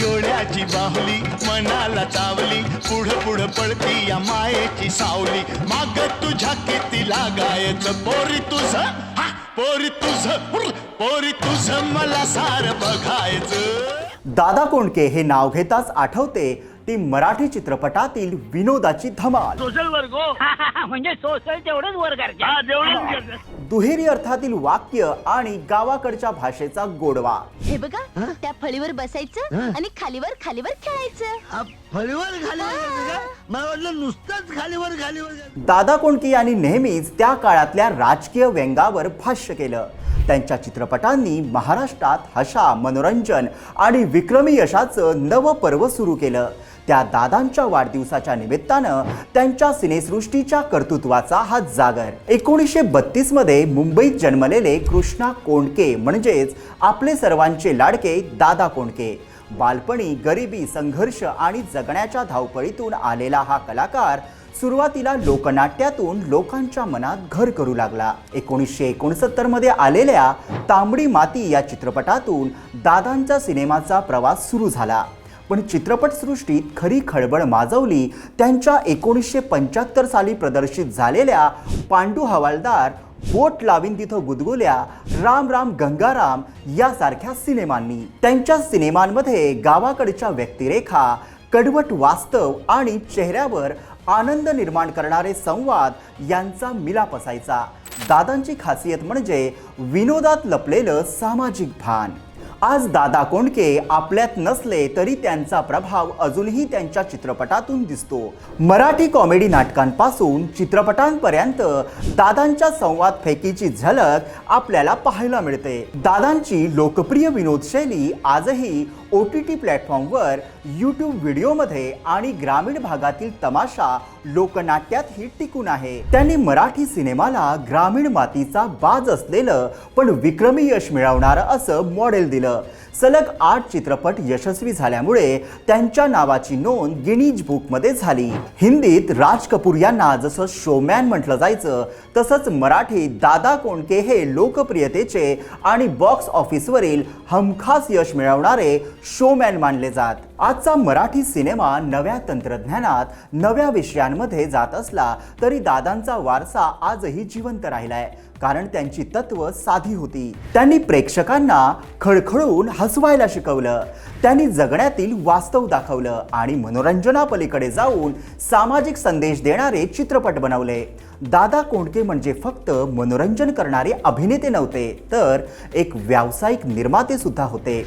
डोळ्याची बाहुली मनाला चावली पुढं पुढं पळती या मायेची सावली. माग तुझ्या किती लागायचं पोरी तुझ पोरी तुझ पोरी तुझ मला सार बघायचं. दादा कोंडके हे नाव घेताच आठवते. ती मराठी चित्रपटातील विनोदाची धमाल. सोशल वर्ग हो. म्हणजे सोशल तेवढंच वर हा करते. तेवढं दुहेरी अर्थातील वाक्य आणि गावाकडच्या भाषेचा गोडवा. हे बघा त्या फळीवर बसायचं आणि खालीवर खालीवर खेळायचं. फळीवर खालीवर गेलं का? मला वाटलं नुसतंच खालीवर खालीवर. दादा कोंडके यांनी नेहमीच त्या काळातल्या राजकीय व्यंगावर भाष्य केलं. त्यांच्या चित्रपटांनी महाराष्ट्रात हशा मनोरंजन आणि विक्रमी यशाचं नवं पर्व सुरू केलं. त्या दादांच्या वाढदिवसाच्या निमित्तानं त्यांच्या सिनेसृष्टीच्या कर्तृत्वाचा हा जागर. एकोणीसशे बत्तीसमध्ये मुंबईत जन्मलेले कृष्णा कोंडके म्हणजेच आपले सर्वांचे लाडके दादा कोंडके. बालपणी गरिबी संघर्ष आणि जगण्याच्या धावपळीतून आलेला हा कलाकार सुरुवातीला लोकनाट्यातून लोकांच्या मनात घर करू लागला. एकोणीसशे एकोणसत्तरमध्ये आलेल्या तांबडी माती या चित्रपटातून दादांचा सिनेमाचा प्रवास सुरू झाला. पण चित्रपटसृष्टीत खरी खळबळ माजवली त्यांच्या एकोणीसशे पंच्याहत्तर साली प्रदर्शित झालेल्या पांडू हवालदार बोट लावीन तिथं गुदगुल्या राम राम गंगाराम यासारख्या सिनेमांनी. त्यांच्या सिनेमांमध्ये गावाकडच्या व्यक्तिरेखा कडवट वास्तव आणि चेहऱ्यावर आनंद निर्माण करणारे संवाद यांचा मिलाप असायचा. दादांची खासियत म्हणजे विनोदात लपलेलं सामाजिक भान. आज दादा कोंडके आपल्यात नसले तरी त्यांचा प्रभाव अजूनही त्यांच्या चित्रपटातून दिसतो. मराठी कॉमेडी नाटकांपासून चित्रपटांपर्यंत दादांच्या संवाद फेकीची झलक आपल्याला पाहायला मिळते. दादांची लोकप्रिय विनोद शैली आजही ओ टी टी प्लॅटफॉर्मवर यूट्यूब व्हिडिओमध्ये आणि ग्रामीण भागातील तमाशा लोकनाट्यातही टिकून आहे. त्यांनी मराठी सिनेमाला ग्रामीण मातीचा बाज असलेलं पण विक्रमी यश मिळवणारं असं मॉडेल दिलं. सलग आठ चित्रपट यशस्वी झाल्यामुळे त्यांच्या नावाची नोंद गिनीज बुकमध्ये झाली. हिंदीत राज कपूर यांना जसं शोमॅन म्हटलं जायचं तसंच मराठीत दादा कोंडके हे लोकप्रियतेचे आणि बॉक्स ऑफिसवरील हमखास यश मिळवणारे शोमॅन मानले जात. आजचा मराठी सिनेमा नव्या तंत्रज्ञानात नव्या विषयांमध्ये जात असला तरी दादांचा वारसा आजही जिवंत राहिलाय. कारण त्यांची तत्व साधी होती. त्यांनी प्रेक्षकांना खळखळून हसवायला शिकवलं. त्यांनी जगण्यातील वास्तव दाखवलं आणि मनोरंजनापलीकडे जाऊन सामाजिक संदेश देणारे चित्रपट बनवले. दादा कोंडके म्हणजे फक्त मनोरंजन करणारे अभिनेते नव्हते तर एक व्यावसायिक निर्माते सुद्धा होते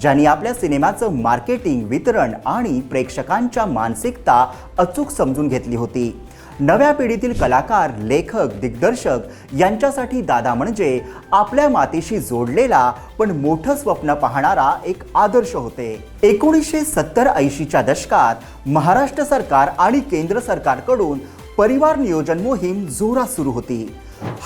ज्यांनी आपल्या सिनेमाचं मार्केटिंग वितरण आणि प्रेक्षकांच्या मानसिकता अचूक समजून घेतली होती. नव्या पिढीतील कलाकार लेखक दिग्दर्शक यांच्यासाठी दादा म्हणजे आपल्या मातीशी जोडलेला पण मोठं स्वप्न पाहणारा एक आदर्श होते. एकोणीसशे सत्तर ऐंशीच्या दशकात महाराष्ट्र सरकार आणि केंद्र सरकारकडून परिवार नियोजन मोहीम जोरात सुरू होती.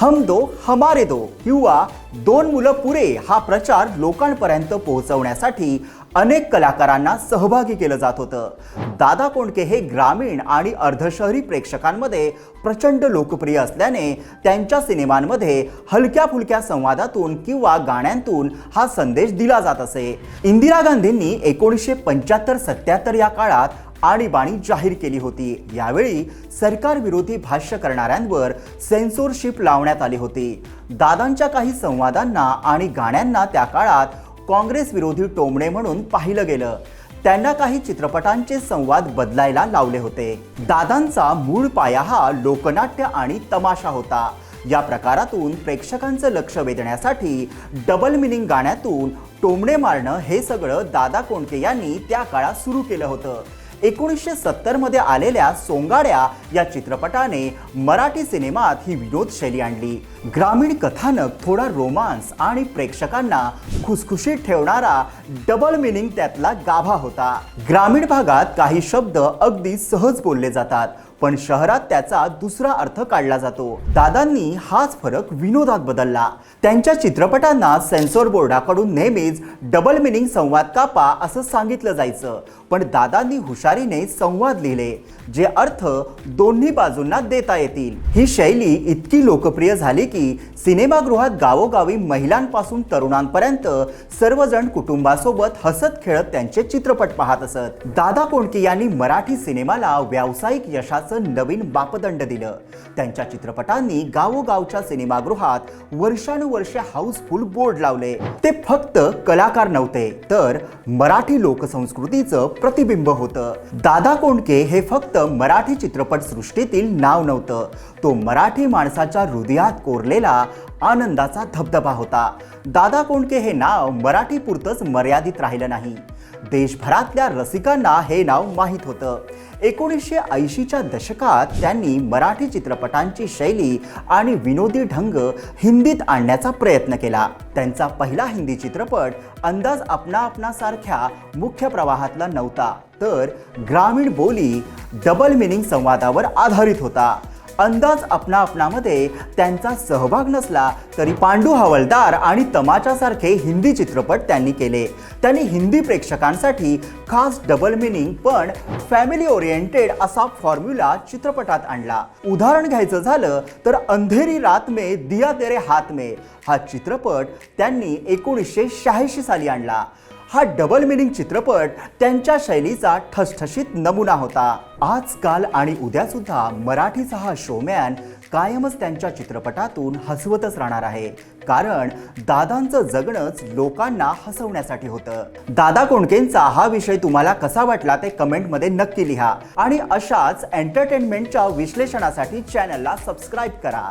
हम दो हमारे दो किंवा दोन मुलं पुरे हा प्रचार लोकांपर्यंत पोहोचवण्यासाठी अनेक कलाकारांना सहभागी केलं जात होतं. दादा कोंडके हे ग्रामीण आणि अर्धशहरी प्रेक्षकांमध्ये प्रचंड लोकप्रिय असल्याने त्यांच्या सिनेमांमध्ये हलक्या फुलक्या संवादातून किंवा गाण्यांतून हा संदेश दिला जात असे. इंदिरा गांधींनी एकोणीसशे पंच्याहत्तर सत्याहत्तर या काळात आणीबाणी जाहीर केली होती. यावेळी सरकारविरोधी भाष्य करणाऱ्यांवर सेन्सॉरशिप लावण्यात आली होती. दादांच्या काही संवादांना आणि गाण्यांना त्या काळात काँग्रेस विरोधी टोमणे म्हणून पाहिलं गेलं. त्यांना काही चित्रपटांचे संवाद बदलायला लावले होते. दादांचा मूळ पाया हा लोकनाट्य आणि तमाशा होता. या प्रकारातून प्रेक्षकांचं लक्ष वेधण्यासाठी डबल मिनिंग गाण्यातून टोमणे मारणं हे सगळं दादा कोंडके यांनी त्या काळात सुरू केलं होतं. एकोणीसशे सत्तरमध्ये आलेल्या सोंगाड्या या चित्रपटाने मराठी सिनेमात ही विनोद शैली आणली. ग्रामीण कथानक थोडा रोमांस आणि प्रेक्षकांना खुसखुशीत ठेवणारा डबल मिनिंग त्यातला गाभा होता. ग्रामीण भागात काही शब्द अगदी सहज बोलले जातात. पण शहरात त्याचा दुसरा अर्थ काढला जातो. दादांनी हाच फरक विनोदात बदलला. त्यांच्या चित्रपटांना सेन्सॉर बोर्डाकडून नेहमीच डबल मिनिंग संवाद कापा असं सांगितलं जायचं. पण दादांनी हुशारीने संवाद लिहिले जे अर्थ दोन्ही बाजूंना देता येतील. ही शैली इतकी लोकप्रिय झाली की सिनेमागृहात गावोगावी महिलांपासून तरुणांपर्यंत सर्वजण कुटुंबासोबत हसत खेळत त्यांचे चित्रपट पाहत असत. दादा कोंडके यांनी मराठी सिनेमाला व्यावसायिक यशात यशाचं नवीन मापदंड दिलं. त्यांच्या चित्रपटांनी गावोगावच्या सिनेमागृहात वर्षानुवर्षे हाऊसफुल बोर्ड लावले. ते फक्त कलाकार नव्हते तर मराठी लोकसंस्कृतीचं प्रतिबिंब होतं. दादा कोंडके हे फक्त मराठी चित्रपट सृष्टीतील नाव नव्हतं. तो मराठी माणसाच्या हृदयात कोरलेला आनंदाचा धबधबा होता. दादा कोंडके हे नाव मराठीपुरतंच मर्यादित राहिलं नाही. देशभरातल्या रसिकांना हे नाव माहीत होतं. एकोणीसशे ऐंशीच्या दशकात त्यांनी मराठी चित्रपटांची शैली आणि विनोदी ढंग हिंदीत आणण्याचा प्रयत्न केला. त्यांचा पहिला हिंदी चित्रपट अंदाज अपना अपना सारख्या मुख्य प्रवाहातला नव्हता तर ग्रामीण बोली डबल मिनिंग संवादावर आधारित होता. अंदाज अपना अपनामध्ये त्यांचा सहभाग नसला तरी पांडू हवलदार आणि तमाच्यासारखे हिंदी चित्रपट त्यांनी केले. त्यांनी हिंदी प्रेक्षकांसाठी खास डबल मिनिंग पण फॅमिली ओरिएंटेड असा फॉर्म्युला चित्रपटात आणला. उदाहरण घ्यायचं झालं तर अंधेरी रात मे दिया तेरे हात मे हा चित्रपट त्यांनी एकोणीसशे शहाऐंशी साली आणला. हा डबल मिनिंग चित्रपट त्यांच्या शैलीचा ठसठशीत नमुना होता. आजकाल आणि उद्या सुद्धा मराठीचा हा शोमॅन कायमच त्यांच्या चित्रपटातून हसवतच राहणार आहे. कारण दादांचं जगणंच लोकांना हसवण्यासाठी होतं. दादा कोंडकेंचा हा विषय तुम्हाला कसा वाटला ते कमेंटमध्ये नक्की लिहा. आणि अशाच एंटरटेनमेंटच्या विश्लेषणासाठी चॅनलला सबस्क्राईब करा.